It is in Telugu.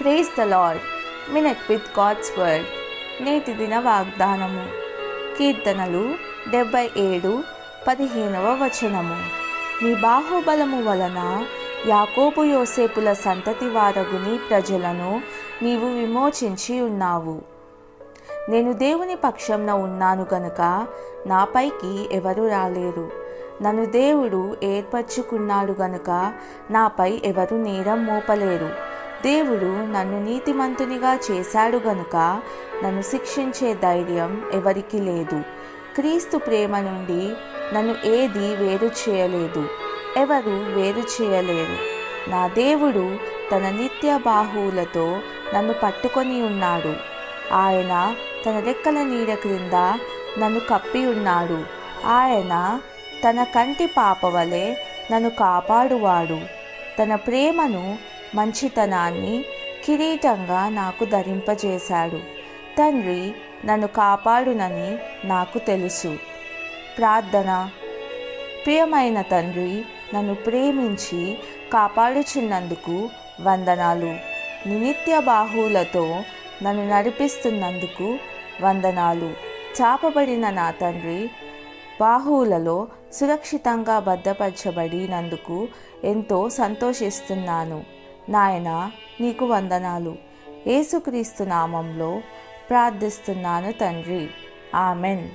Praise the Lord minute with God's word నేటి దిన వాగ్దానము. కీర్తనలు డెబ్బై ఏడు పదిహేనవ వచనము. నీ బాహుబలము వలన యాకోబు యోసేపుల సంతతి వారగుని ప్రజలను నీవు విమోచించి ఉన్నావు. నేను దేవుని పక్షంన ఉన్నాను గనుక నాపైకి ఎవరు రాలేరు. నన్ను దేవుడు ఏర్పరచుకున్నాడు గనుక నాపై ఎవరు నేరం మోపలేరు. దేవుడు నన్ను నీతిమంతునిగా చేశాడు గనుక నన్ను శిక్షించే ధైర్యం ఎవరికి లేదు. క్రీస్తు ప్రేమ నుండి నన్ను ఏది వేరు చేయలేదు. ఎవరు వేరు చేయలేరు. నా దేవుడు తన నిత్య బాహువులతో నన్ను పట్టుకొని ఉన్నాడు. ఆయన తన రెక్కల నీడ క్రింద నన్ను కప్పి ఉన్నాడు. ఆయన తన కంటి పాప వలె నన్ను కాపాడువాడు. తన ప్రేమను మంచితనాన్ని కిరీటంగా నాకు ధరింపజేశాడు. తండ్రి నన్ను కాపాడునని నాకు తెలుసు. ప్రార్థన. ప్రియమైన తండ్రి నన్ను ప్రేమించి కాపాడుచున్నందుకు వందనాలు. నిత్య బాహువులతో నన్ను నడిపిస్తున్నందుకు వందనాలు. చాపబడిన నా తండ్రి బాహువులలో సురక్షితంగా భద్రపరచబడినందుకు ఎంతో సంతోషిస్తున్నాను. నాయన నీకు వందనాలు. ఏసుక్రీస్తు నామంలో ప్రార్థిస్తున్నాను తండ్రి. ఆమెన్.